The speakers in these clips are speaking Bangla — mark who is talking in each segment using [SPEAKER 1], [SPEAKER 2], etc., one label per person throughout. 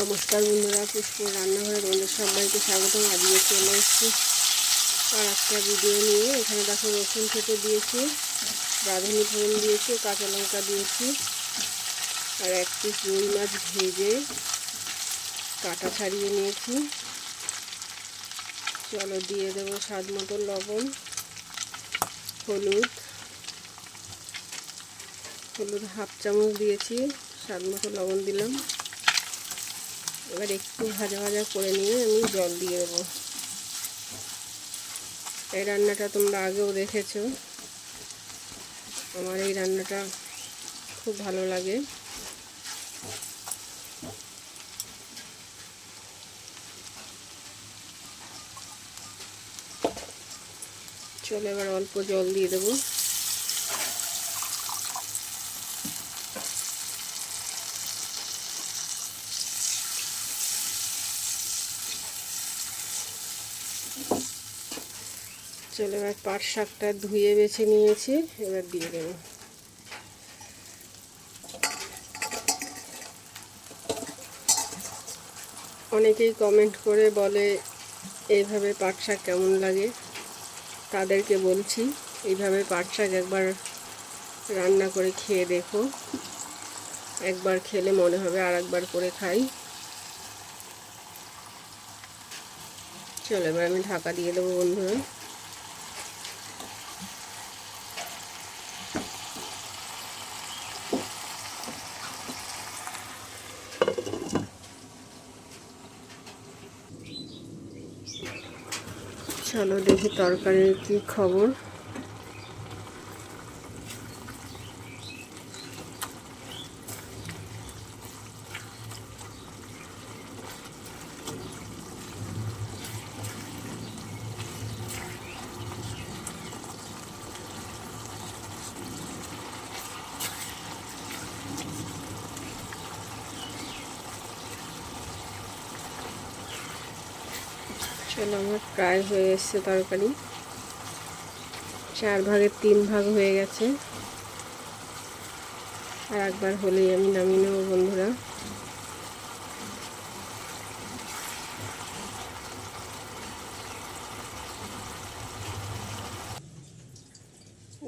[SPEAKER 1] নমস্কার বন্ধুরা, পুষ্পুর রান্নাঘরে তোমাদের সবাইকে স্বাগতম। আজকে চলে এসেছি আর একটা ভিডিও নিয়ে। এখানে দেখো রসুন খেতে দিয়েছি রাঁধুনি ফোড়ন দিয়েছি, কাঁচা লঙ্কা দিয়েছি, আর এক পিস রুই মাছ ভেজে কাটা ছাড়িয়ে নিয়েছি। চলো দিয়ে দেবো স্বাদ মতো লবণ, হলুদ। হলুদ হাফ চামচ দিয়েছি, স্বাদ মতো লবণ দিলাম। এবার একটু ভাজা ভাজা করে নিয়ে আমি জল দিয়ে দেবো। এই রান্নাটা তোমরা আগেও দেখেছ। আমার এই রান্নাটা খুব ভালো লাগে। চলো এবার অল্প জল দিয়ে দেবো। চলো এবার পাট শাকটা ধুয়ে বেছে নিয়েছি, এবার দিয়ে দেব। অনেকেই কমেন্ট করে বলে, এইভাবে পাট শাক কেমন লাগে? তাদেরকে বলছি, এইভাবে পাট শাক একবার রান্না করে খেয়ে দেখো। একবার খেলে মনে হবে আর একবার করে খাই। চলো এবার আমি ঢাকা দিয়ে দেবো বন্ধুরা। চলো দেখি তরকারির কি খবর। চলো, আমার প্রায় হয়ে এসছে তরকারি। চার ভাগের তিন ভাগ হয়ে গেছে। আর একবার হলেই আমি নামিয়ে নেব, বন্ধুরা।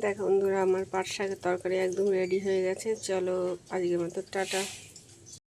[SPEAKER 1] দেখো বন্ধুরা, আমার পাট শাকের তরকারি একদম রেডি হয়ে গেছে। চলো, আজকের মতো, টাটা।